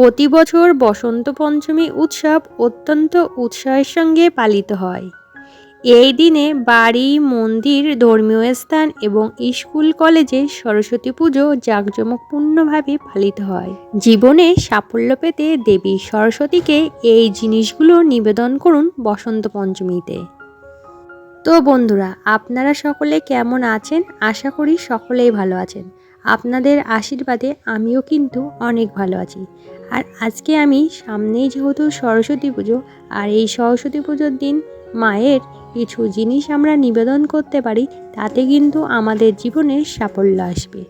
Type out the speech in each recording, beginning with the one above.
প্রতি বছর বসন্ত পঞ্চমী উৎসব অত্যন্ত উৎসাহের সঙ্গে পালিত হয়। এই দিনে বাড়ি, মন্দির, ধর্মীয় স্থান এবং স্কুল, কলেজে সরস্বতী পুজো জাঁকজমকপূর্ণভাবে পালিত হয়। জীবনে সাফল্য পেতে দেবী সরস্বতীকে এই জিনিসগুলো নিবেদন করুন বসন্ত পঞ্চমীতে। তো বন্ধুরা, আপনারা সকলে কেমন আছেন? আশা করি সকলেই ভালো আছেন। আপনাদের আশীর্বাদে আমিও কিন্তু অনেক ভালো আছি। আর আজকে আমি সামনেই যেহেতু সরস্বতী পুজো, আর এই সরস্বতী পুজোর দিন মায়ের কিছু জিনিস আমরা নিবেদন করতে পারি, তাতে কিন্তু আমাদের জীবনে সাফল্য আসবে।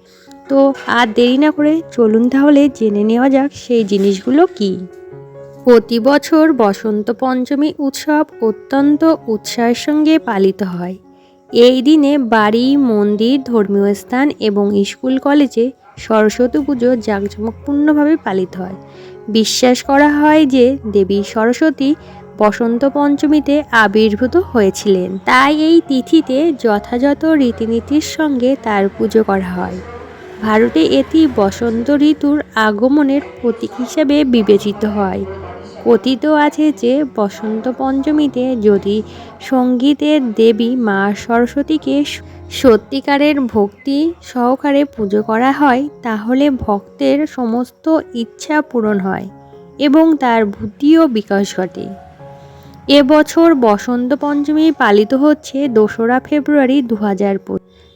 তো আর দেরি না করে চলুন তাহলে জেনে নেওয়া যাক সেই জিনিসগুলো কী। প্রতি বছর বসন্ত পঞ্চমী উৎসব অত্যন্ত উৎসাহের সঙ্গে পালিত হয়। এই দিনে বাড়ি, মন্দির, ধর্মীয় স্থান এবং স্কুল, কলেজে সরস্বতী পুজো জাঁকজমকপূর্ণভাবে পালিত হয়। বিশ্বাস করা হয় যে দেবী সরস্বতী বসন্ত পঞ্চমীতে আবির্ভূত হয়েছিলেন। তাই এই তিথিতে যথাযথ রীতিনীতির সঙ্গে তার পুজো করা হয়। ভারতে এটি বসন্ত ঋতুর আগমনের প্রতীক হিসেবে বিবেচিত হয়। কথিত আছে যে বসন্ত পঞ্চমীতে যদি সঙ্গীতের দেবী মা সরস্বতীকে সত্যিকারের ভক্তি সহকারে পুজো করা হয়, তাহলে ভক্তের সমস্ত ইচ্ছা পূরণ হয় এবং তার বুদ্ধিও বিকাশ ঘটে। এবছর বসন্ত পঞ্চমী পালিত হচ্ছে দোসরা ফেব্রুয়ারি দু হাজার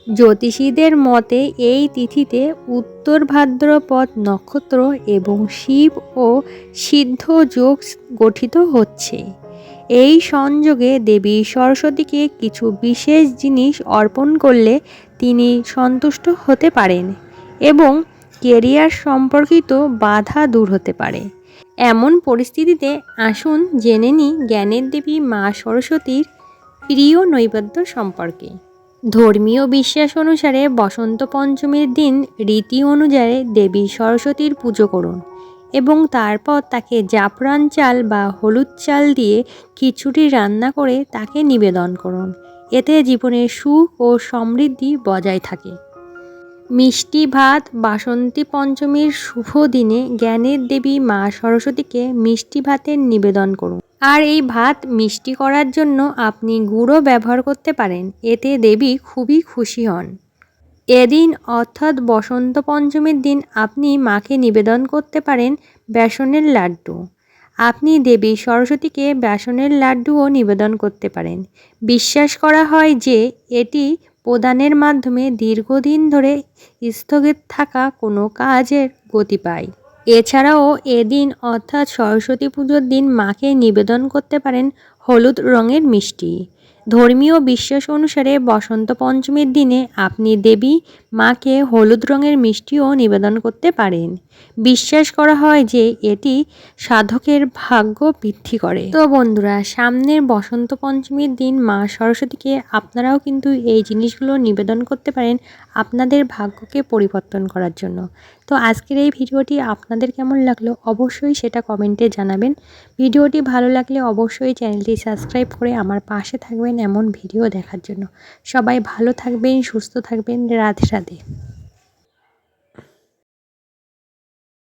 জ্যোতিষীদের মতে, এই তিথিতে উত্তর ভাদ্রপদ নক্ষত্র এবং শিব ও সিদ্ধ যোগ গঠিত হচ্ছে। এই সংযোগে দেবী সরস্বতীকে কিছু বিশেষ জিনিস অর্পণ করলে তিনি সন্তুষ্ট হতে পারেন এবং কেরিয়ার সম্পর্কিত বাধা দূর হতে পারে। এমন পরিস্থিতিতে আসুন জেনে নিই জ্ঞানের দেবী মা সরস্বতীর প্রিয় নৈবেদ্য সম্পর্কে। ধর্মীয় বিশ্বাস অনুসারে বসন্ত পঞ্চমীর দিন রীতি অনুযায়ী দেবী সরস্বতীর পুজো করুন এবং তারপর তাকে জাফরান চাল বা হলুদ চাল দিয়ে খিচুড়ি রান্না করে তাকে নিবেদন করুন। এতে জীবনের সুখ ও সমৃদ্ধি বজায় থাকে। মিষ্টি ভাত বাসন্তী পঞ্চমীর শুভ দিনে জ্ঞানের দেবী মা সরস্বতীকে মিষ্টি ভাতের নিবেদন করুন। আর এই ভাত মিষ্টি করার জন্য আপনি গুঁড়ো ব্যবহার করতে পারেন, এতে দেবী খুবই খুশি হন। এদিন অর্থাৎ বসন্ত পঞ্চমীর দিন আপনি মাকে নিবেদন করতে পারেন বেসনের লাড্ডু। আপনি দেবী সরস্বতীকে বেসনের লাড্ডুও নিবেদন করতে পারেন। বিশ্বাস করা হয় যে এটি প্রদানের মাধ্যমে দীর্ঘদিন ধরে স্থগিত থাকা কোনো কাজের গতি পায়। এছাড়াও এদিন অর্থাৎ সরস্বতী পুজোর দিন মাকে নিবেদন করতে পারেন হলুদ রঙের মিষ্টি। ধর্মীয় বিশ্বাস অনুসারে বসন্ত পঞ্চমীর দিনে আপনি দেবী মাকে হলুদ রঙের মিষ্টিও নিবেদন করতে পারেন। বিশ্বাস করা হয় যে এটি সাধকের ভাগ্য বৃদ্ধি করে। তো বন্ধুরা, সামনের বসন্ত পঞ্চমীর দিন মা সরস্বতীকে আপনারাও কিন্তু এই জিনিসগুলো নিবেদন করতে পারেন আপনাদের ভাগ্যকে পরিবর্তন করার জন্য। তো আজকের এই ভিডিওটি আপনাদের কেমন লাগল অবশ্যই সেটা কমেন্টে জানাবেন। ভিডিওটি ভালো লাগলে অবশ্যই চ্যানেলটি সাবস্ক্রাইব করে আমার পাশে থাকবেন এমন ভিডিও দেখার জন্য। সবাই ভালো থাকবেন, সুস্থ থাকবেন, রাধে রাধে।